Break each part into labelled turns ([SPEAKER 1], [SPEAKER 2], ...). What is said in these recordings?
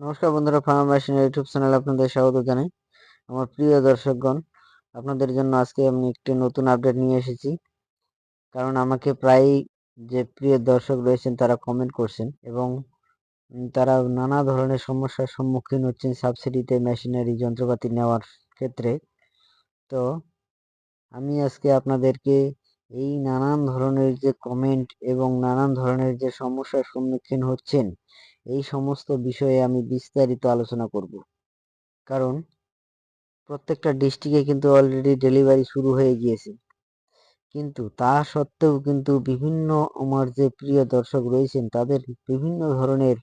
[SPEAKER 1] নমস্কার বন্ধুরা, farm machine YouTube চ্যানেলে আপনাদের স্বাগত জানাই। আমার প্রিয় দর্শকগণ, আপনাদের জন্য আজকে আমি একটি নতুন আপডেট নিয়ে এসেছি। কারণ আমাকে প্রায় যে প্রিয় দর্শক রয়েছেন, তারা কমেন্ট করছেন এবং তারা নানা ধরনের সমস্যার সম্মুখীন হচ্ছেন সাবসিডিতে মেশিনারি যন্ত্রপাতি নেওয়ার ক্ষেত্রে। তো আমি আজকে আপনাদেরকে এই নানান ধরনের যে কমেন্ট এবং নানান ধরনের যে সমস্যার সম্মুখীন হচ্ছেন এই সমস্ত বিষয়ে আমি বিস্তারিত আলোচনা করব। কারণ প্রত্যেকটা ডিস্ট্রিক্টে কিন্তু অলরেডি ডেলিভারি শুরু হয়ে গিয়েছে। কিন্তু তা সত্ত্বেও কিন্তু বিভিন্ন আমার যে প্রিয় দর্শক রয়েছেন, তাদের বিভিন্ন ধরনের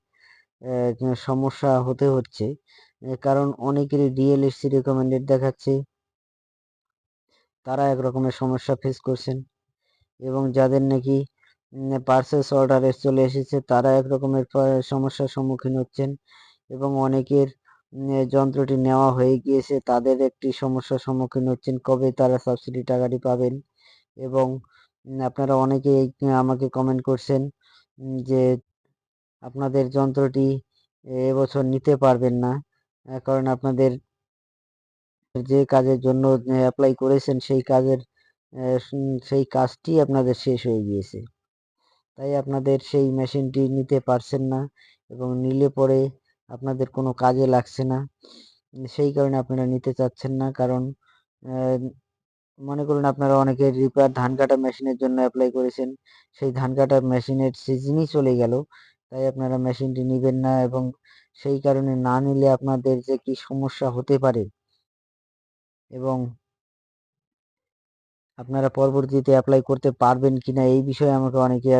[SPEAKER 1] সমস্যা হতে হচ্ছে। কারণ অনেকেরই ডিএলএসসি রেকমেন্ডেড দেখাচ্ছে। তারা এক রকমের সমস্যা ফেস করছেন এবং যাদের নাকি পার্সেস অর্ডারে চলে এসেছে। তারা এক রকমের সমস্যার সম্মুখীন হচ্ছেন এবং অনেকের যন্ত্রটি নেওয়া হয়ে গিয়েছে। তাদের একটি সমস্যার সম্মুখীন হচ্ছেন। কবে তারা সাবসিডি টাকাটি পাবেন এবং আপনারা অনেকেই আমাকে কমেন্ট করছেন যে আপনাদের যন্ত্রটি এবছর নিতে পারবেন না কারণ আপনাদের যে কাজের জন্য অ্যাপ্লাই করেছেন, সেই কাজের সেই কাজটি আপনাদের শেষ হয়ে গিয়েছে। তাই আপনাদের সেই মেশিনটি নিতে পারছেন না এবং নিলে পরে আপনাদের কোনো কাজে লাগছে না। সেই কারণে আপনারা নিতে চাচ্ছেন না, কারণ মনে করুন আপনারা অনেকে রিপার ধান কাটা মেশিনের জন্য অ্যাপ্লাই করেছেন, সেই ধান কাটা মেশিনের সিজনই চলে গেল, তাই আপনারা মেশিনটি নেবেন না এবং সেই কারণে না নিলে আপনাদের যে কি সমস্যা হতে পারে এবং আপনারা পরবর্তীতে অ্যাপ্লাই করতে পারবেন কিনা এই বিষয়ে আমাকে অনেকে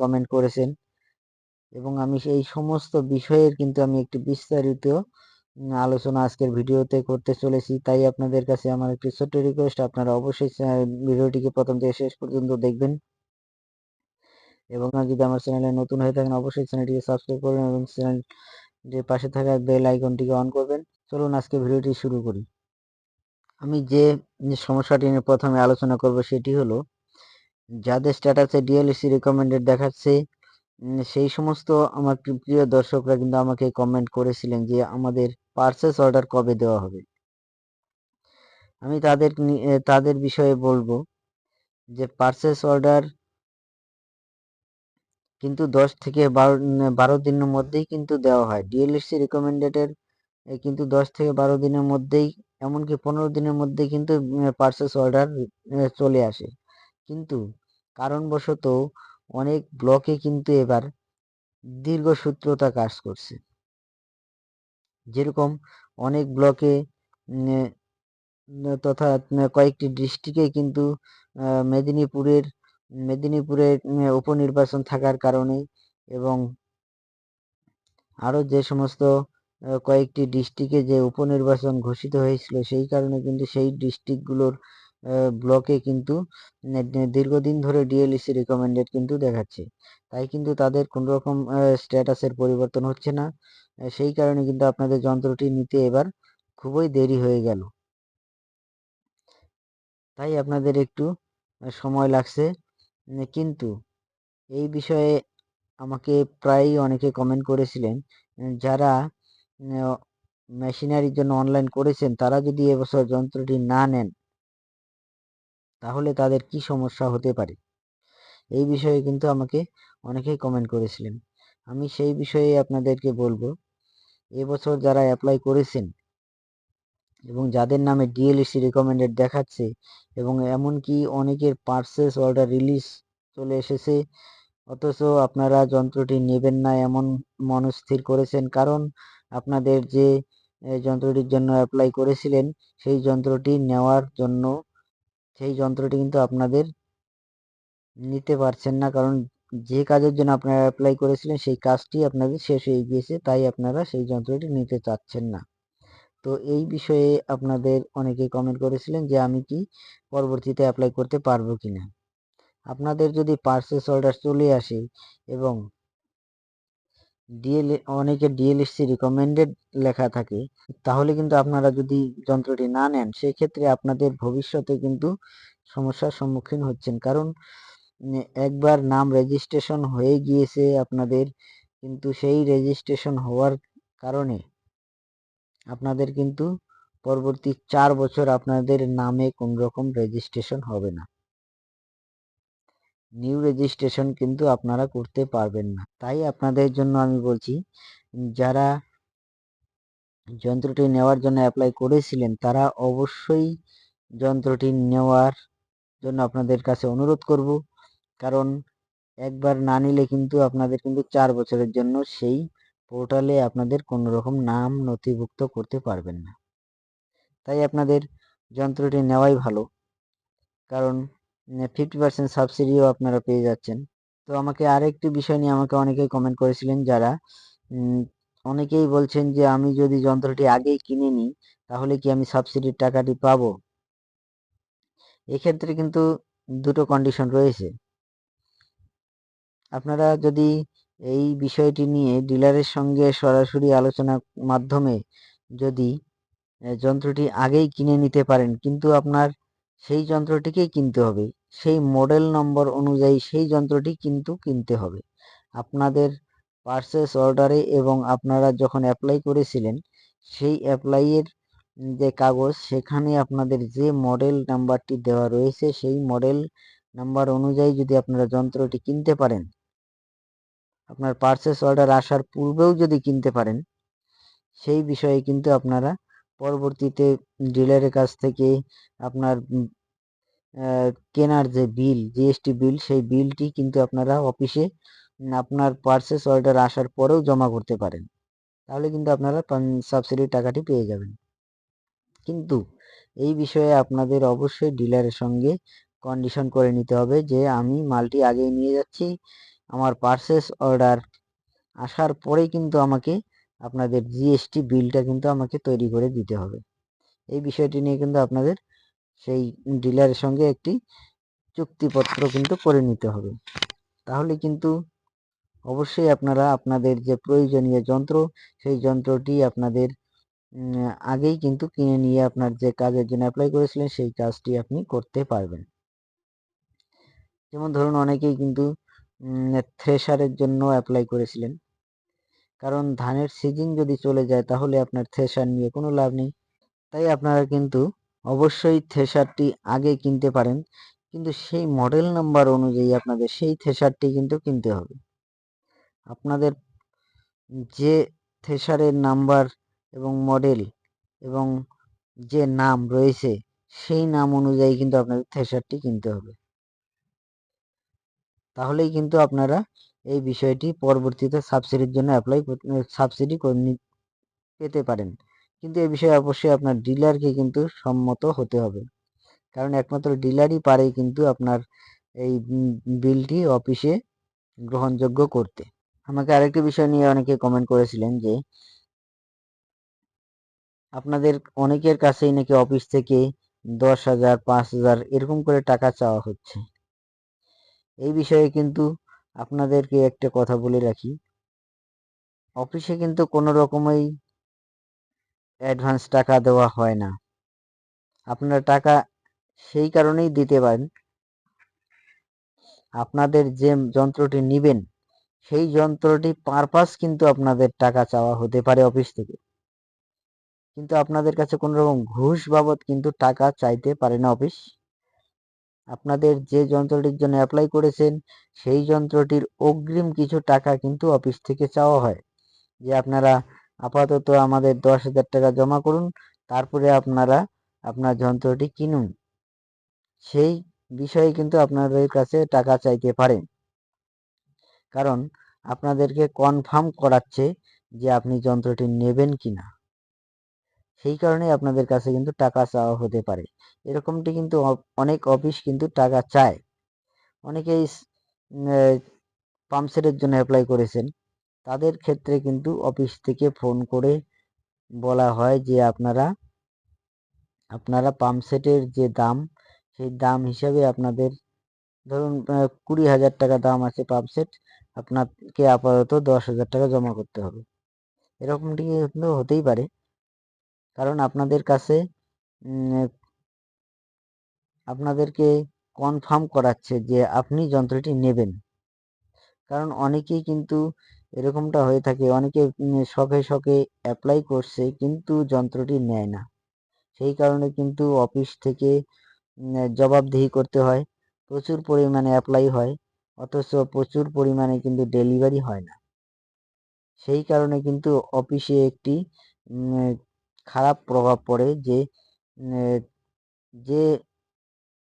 [SPEAKER 1] কমেন্ট করেছেন। এবং আমি সেই সমস্ত বিষয়ের কিন্তু আমি একটি বিস্তারিত আলোচনা আজকের ভিডিওতে করতে চলেছি। তাই আপনাদের কাছে আমার একটি ছোট্ট রিকোয়েস্ট আপনারা অবশ্যই ভিডিওটিকে প্রথম থেকে শেষ পর্যন্ত দেখবেন। এবং যদি আমার চ্যানেলে নতুন হয়ে থাকেন, অবশ্যই চ্যানেলটিকে সাবস্ক্রাইব করবেন এবং চ্যানেলটির পাশে থাকা বেল আইকনটিকে অন করবেন। চলুন আজকে ভিডিওটি শুরু করি। আমি যে সমস্যাটি নিয়ে প্রথমে আলোচনা করব সেটি হলো, যাদের স্ট্যাটাসে ডিএলসি রিকমেন্ডেড দেখাচ্ছে সেই সমস্ত আমার প্রিয় দর্শকরা কিন্তু আমাকে কমেন্ট করেছিলেন যে আমাদের পার্সেস অর্ডার কবে দেওয়া হবে। আমি তাদের তাদের বিষয়ে বলব যে পার্সেস অর্ডার কিন্তু দশ থেকে বারো বারো দিনের মধ্যেই কিন্তু দেওয়া হয়। ডিএলএসসি রিকমেন্ডেডের কিন্তু দশ থেকে বারো দিনের মধ্যেই এমনকি পনেরো দিনের মধ্যে কিন্তু পার্সেস অর্ডার চলে আসে। কিন্তু কারণবশত অনেক ব্লকে কিন্তু এবার দীর্ঘসূত্রতা কাজ করছে। যেরকম অনেক ব্লকে তথা কয়েকটি ডিস্ট্রিক্টে কিন্তু মেদিনীপুরের মেদিনীপুরের উপনির্বাচন থাকার কারণে এবং আরও যে সমস্ত কয়েকটি ডিস্ট্রিক্টে যে উপনির্বাচন ঘোষিত হয়েছিল, সেই কারণে কিন্তু সেই ডিস্ট্রিক্টগুলোর ব্লকে কিন্তু দীর্ঘদিন ধরে ডিএলইসি রিকমেন্ডেড কিন্তু দেখাচ্ছে। তাই কিন্তু তাদের কোনো রকম স্ট্যাটাসের পরিবর্তন হচ্ছে না। সেই কারণে কিন্তু আপনাদের যন্ত্রটি নিতে এবার খুবই দেরি হয়ে গেল। তাই আপনাদের একটু সময় লাগছে। কিন্তু এই বিষয়ে আমাকে প্রায়ই অনেকে কমেন্ট করেছিলেন যারা মেশিনারির জন্য অনলাইন করেছেন, তারা যদি এবছর যন্ত্রটি না নেন, তাহলে তাদের কি সমস্যা হতে পারে? এই বিষয়ে কিন্তু আমাকে অনেকেই কমেন্ট করেছিলেন। আমি সেই বিষয়ে আপনাদেরকে বলব, এবছর যারা অ্যাপ্লাই করেছেন এবং যাদের নামে ডিএলএসি রিকমেন্ডেড দেখাচ্ছে এবং এমনকি অনেকের পার্সেস অর্ডার রিলিজ চলে এসেছে, অথচ আপনারা যন্ত্রটি নেবেন না এমন মনস্থির করেছেন, কারণ আপনাদের যে যন্ত্রটির জন্য অ্যাপ্লাই করেছিলেন, সেই যন্ত্রটি নেওয়ার জন্য, সেই যন্ত্রটি কিন্তু আপনাদের নিতে পারছেন না। কারণ যে কাজের জন্য আপনারা অ্যাপ্লাই করেছিলেন, সেই কাজটি আপনাদের শেষ হয়ে গিয়েছে, তাই আপনারা সেই যন্ত্রটি নিতে চাচ্ছেন না। তো এই বিষয়ে আপনাদের অনেকে কমেন্ট করেছিলেন যে, আমি কি পরবর্তীতে অ্যাপ্লাই করতে পারব কিনা? আপনাদের যদি পার্সেস অর্ডার চলে আসে এবং ডিএল অনেকে ডিএলএসসি রিকমেন্ডেড লেখা থাকে। তাহলে কিন্তু আপনারা যদি যন্ত্রটি না নেন, সেক্ষেত্রে আপনাদের ভবিষ্যতে কিন্তু সমস্যার সম্মুখীন হচ্ছেন। কারণ একবার নাম রেজিস্ট্রেশন হয়ে গিয়েছে আপনাদের, কিন্তু সেই রেজিস্ট্রেশন হওয়ার কারণে আপনাদের কিন্তু পরবর্তী চার বছর আপনাদের নামে কোন রকম রেজিস্ট্রেশন হবে না। নিউ রেজিস্ট্রেশন কিন্তু আপনারা করতে পারবেন না। তাই আপনাদের জন্য আমি বলছি, যারা যন্ত্রটি নেওয়ার জন্য অ্যাপ্লাই করেছিলেন, তারা অবশ্যই যন্ত্রটি নেওয়ার জন্য আপনাদের কাছে অনুরোধ করব। কারণ একবার না নিলে কিন্তু আপনাদের কিন্তু চার বছরের জন্য সেই পোর্টালে আপনাদের কোনো রকম নাম নথিভুক্ত করতে পারবেন না। তাই আপনাদের যন্ত্রটি নেওয়াই ভালো। কারণ ফিফটি পার্সেন্ট সাবসিডিও আপনারা পেয়ে যাচ্ছেন। তো আমাকে আরেকটি বিষয় নিয়ে আমাকে অনেকেই কমেন্ট করেছিলেন যারা অনেকেই বলছেন যে আমি যদি যন্ত্রটি আগেই কিনে নিই, তাহলে কি আমি সাবসিডির টাকাটি পাবো? এক্ষেত্রে কিন্তু দুটো কন্ডিশন রয়েছে। আপনারা যদি এই বিষয়টি নিয়ে ডিলারের সঙ্গে সরাসরি আলোচনার মাধ্যমে যদি যন্ত্রটি আগেই কিনে নিতে পারেন, কিন্তু আপনার সেই যন্ত্রটিকেই কিনতে হবে। সেই মডেল নম্বর অনুযায়ী সেই যন্ত্রটি কিন্তু কিনতে হবে। আপনাদের পার্সেস অর্ডারে এবং আপনারা যখন অ্যাপ্লাই করেছিলেন, সেই অ্যাপ্লাইয়ের যে কাগজ, সেখানে আপনাদের যে মডেল নাম্বারটি দেওয়া রয়েছে, সেই মডেল নাম্বার অনুযায়ী যদি আপনারা যন্ত্রটি কিনতে পারেন, আপনার পার্সেস অর্ডার আসার পূর্বেও যদি কিনতে পারেন, সেই বিষয়ে কিন্তু আপনারা পরবর্তীতে ডিলারের কাছ থেকে আপনার কেনার যে বিল জিএসটি বিল সেই বিলটি কিন্তু আপনারা অফিসে আপনার পার্সেস অর্ডার আসার পরেও জমা করতে পারেন। তাহলে কিন্তু আপনারা সাবসিডির টাকাটি পেয়ে যাবেন। কিন্তু এই বিষয়ে আপনাদের অবশ্যই ডিলারের সঙ্গে কন্ডিশন করে নিতে হবে যে আমি মালটি আগেই নিয়ে যাচ্ছি, আমার পার্সেস অর্ডার আসার পরেই কিন্তু আমাকে আপনাদের জিএসটি বিলটা কিন্তু আমাকে তৈরি করে দিতে হবে। এই বিষয়টি নিয়ে কিন্তু আপনাদের সেই ডিলারের সঙ্গে একটি চুক্তিপত্র কিন্তু করে নিতে হবে। তাহলে কিন্তু অবশ্যই আপনারা আপনাদের যে প্রয়োজনীয় যন্ত্র, সেই যন্ত্রটি আপনাদের আগেই কিন্তু কিনে নিয়ে আপনার যে কাজের জন্য অ্যাপ্লাই করেছিলেন, সেই কাজটি আপনি করতে পারবেন। যেমন ধরুন, অনেকেই কিন্তু থ্রেশারের জন্য অ্যাপ্লাই করেছিলেন। কারণ ধানের সিজন যদি চলে যায় তাহলে আপনার থ্রেশার নিয়ে কোনো লাভ নেই। তাই আপনারা কিন্তু অবশ্যই থ্রেশারটি আগে কিনতে পারেন। কিন্তু সেই মডেল নাম্বার অনুযায়ী আপনাদের সেই থ্রেশারটি কিন্তু কিনতে হবে। আপনাদের যে থ্রেশারের নাম্বার এবং মডেল এবং যে নাম রয়েছে সেই নাম অনুযায়ী কিন্তু আপনাদের থ্রেশারটি কিনতে হবে। তাহলেই কিন্তু আপনারা এই বিষয়টি পরবর্তীতে সাবসিডির জন্য অ্যাপ্লাই সাবসিডি পেতে পারেন। কিন্তু এই বিষয়ে অবশ্যই আপনার ডিলারকে কিন্তু সম্মত হতে হবে। কারণ একমাত্র ডিলারই পারে কিন্তু আপনার এই বিলটি অফিসে গ্রহণযোগ্য করতে। আমাকে আরেকটি বিষয় নিয়ে অনেকে কমেন্ট করেছিলেন যে, আপনাদের অনেকের কাছেই নাকি অফিস থেকে দশ হাজার, পাঁচ হাজার এরকম করে টাকা চাওয়া হচ্ছে। এই বিষয়ে কিন্তু আপনাদেরকে একটা কথা বলে রাখি। অফিসে কিন্তু কোনো রকমই অ্যাডভান্স টাকা দেওয়া হয় না। আপনারা টাকা সেই কারণেই দিতে পারেন। আপনাদের যে যন্ত্রটি নেবেন, সেই যন্ত্রটি পারপাস কিন্তু আপনাদের টাকা চাওয়া হতে পারে অফিস থেকে। কিন্তু আপনাদের কাছে কোনো রকম ঘুষ বাবদ কিন্তু টাকা চাইতে পারে না অফিস। আপনাদের যে যন্ত্রটির জন্য অ্যাপ্লাই করেছেন, সেই যন্ত্রটির অগ্রিম কিছু টাকা কিন্তু অফিস থেকে চাওয়া হয়। যে আপনারা আপাতত আমাদের দশ হাজার টাকা জমা করুন, তারপরে আপনারা আপনার যন্ত্রটি কিনুন। সেই বিষয়ে কিন্তু আপনাদের কাছে টাকা চাইতে পারেন। কারণ আপনাদেরকে কনফার্ম করাচ্ছে যে আপনি যন্ত্রটি নেবেন কিনা। সেই কারণে আপনাদের কাছে কিন্তু টাকা চাওয়া হতে পারে। এরকমটি কিন্তু অনেক অফিস কিন্তু টাকা চায়। অনেকেই পাম্পসেটের জন্য অ্যাপ্লাই করেছেন। তাদের ক্ষেত্রে কিন্তু অফিস থেকে ফোন করে বলা হয় যে, আপনারা আপনারা পাম্পসেটের যে দাম, সেই দাম হিসাবে আপনাদের, ধরুন কুড়ি হাজার টাকা দাম আছে পাম্পসেট, আপনাকে আপাতত দশ হাজার টাকা জমা করতে হবে। এরকমটি কিন্তু হতেই পারে। কারণ আপনাদের কাছে আপনাদেরকে কনফার্ম করাচ্ছে যে আপনি যন্ত্রটি নেবেন। কারণ অনেকেই কিন্তু এরকমটা হয়ে থাকে, অনেকে শখে শখে অ্যাপ্লাই করছে কিন্তু যন্ত্রটি নেয় না। সেই কারণে কিন্তু অফিস থেকে জবাবদিহি করতে হয়, প্রচুর পরিমাণে অ্যাপ্লাই হয়, অথচ প্রচুর পরিমাণে কিন্তু ডেলিভারি হয় না। সেই কারণে কিন্তু অফিসে একটি খারাপ প্রভাব পড়ে যে যে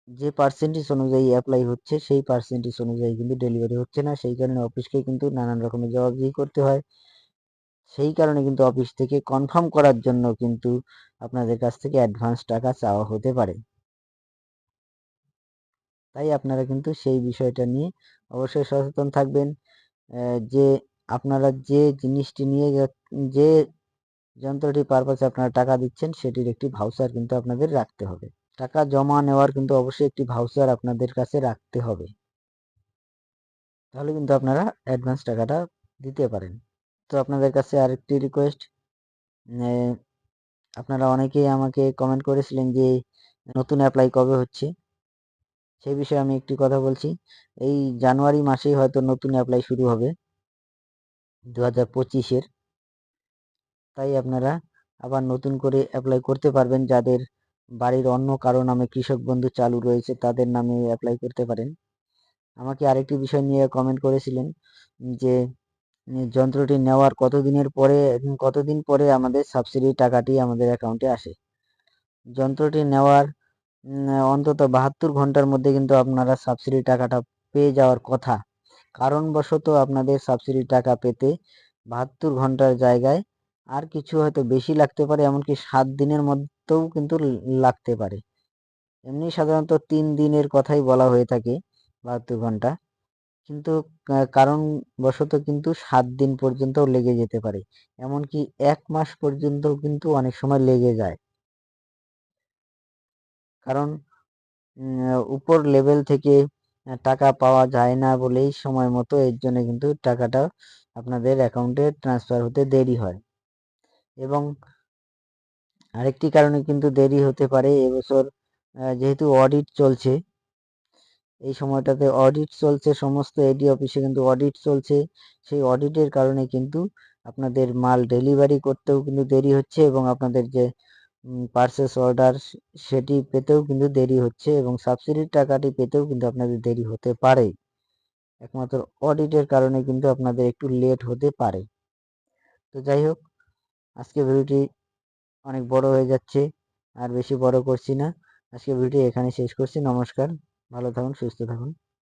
[SPEAKER 1] যে পার্সেন্টেজ অনুযায়ী অ্যাপ্লাই হচ্ছে সেই পার্সেন্টেজ অনুযায়ী কিন্তু ডেলিভারি হচ্ছে না। সেই কারণে অফিসকে কিন্তু নানান রকমের জবাবদিহি করতে হয়। সেই কারণে কিন্তু অফিস থেকে কনফার্ম করার জন্য কিন্তু আপনাদের কাছ থেকে অ্যাডভান্স টাকা চাওয়া হতে পারে। তাই আপনারা কিন্তু সেই বিষয়টা নিয়ে অবশ্যই সচেতন থাকবেন। যে, আপনারা যে জিনিসটি নিয়ে যে যন্ত্রটি পারপাসে আপনারা টাকা দিচ্ছেন, সেটির একটি ভাউচার কিন্তু আপনাদের রাখতে হবে। টাকা জমা নেওয়ার কিন্তু অবশ্যই একটি ভাউচার আপনাদের কাছে রাখতে হবে। তাহলে কিন্তু আপনারা অ্যাডভান্স টাকাটা দিতে পারেন। তো আপনাদের কাছে আরেকটি রিকোয়েস্ট আপনারা অনেকেই আমাকে কমেন্ট করেছিলেন যে, নতুন অ্যাপ্লাই কবে হচ্ছে? সেই বিষয়ে আমি একটি কথা বলছি। এই জানুয়ারি মাসেই হয়তো নতুন অ্যাপ্লাই শুরু হবে। দু হাজার পঁচিশের। তাই আপনারা আবার নতুন করে অ্যাপ্লাই করতে পারবেন। যাদের বাড়ির অন্য কারও নামে কৃষক বন্ধু চালু রয়েছে, তাদের নামে অ্যাপ্লাই করতে পারেন। আমাকে আরেকটি বিষয় নিয়ে কমেন্ট করেছিলেন যে যন্ত্রটি নেওয়ার কতদিনের পরে, কতদিন পরে আমাদের সাবসিডি টাকাটি আমাদের অ্যাকাউন্টে আসে? যন্ত্রটি নেওয়ার অন্তত বাহাত্তর ঘণ্টার মধ্যে কিন্তু আপনারা সাবসিডি টাকাটা পেয়ে যাওয়ার কথা। কারণবশত আপনাদের সাবসিডি টাকা পেতে বাহাত্তর ঘণ্টার জায়গায় আর কিছু হয়তো বেশি লাগতে পারে, এমনকি সাত দিনের মধ্যেও কিন্তু লাগতে পারে। এমনি সাধারণত তিন দিনের কথাই বলা হয়ে থাকে বাহাত্তর ঘণ্টা। কিন্তু কারণবশত কিন্তু সাত দিন পর্যন্ত লেগে যেতে পারে। এমনকি এক মাস পর্যন্ত কিন্তু অনেক সময় লেগে যায়। কারণ উপর লেভেল থেকে টাকা পাওয়া যায় না বলেই সময় মতো এর জন্য কিন্তু টাকাটা আপনাদের অ্যাকাউন্টে ট্রান্সফার হতে দেরি হয়। এবং আরেকটি কারণে কিন্তু দেরি হতে পারে এবছর যেহেতু অডিট চলছে, এই সময়টাতে অডিট চলছে, সমস্ত এডি অফিসে কিন্তু অডিট চলছে, সেই অডিটের কারণে কিন্তু আপনাদের মাল ডেলিভারি করতেও কিন্তু দেরি হচ্ছে এবং আপনাদের যে পার্সেস অর্ডার সেটি পেতেও কিন্তু দেরি হচ্ছে এবং সাবসিডির টাকাটি পেতেও কিন্তু আপনাদের দেরি হতে পারে। একমাত্র অডিটের কারণে কিন্তু আপনাদের একটু লেট হতে পারে। তো যাই হোক আজকে ভিডিওটি অনেক বড় হয়ে যাচ্ছে, আর বেশি বড় করছি না। আজকে ভিডিওটি এখানে শেষ করছি। নমস্কার, ভালো থাকুন, সুস্থ থাকুন।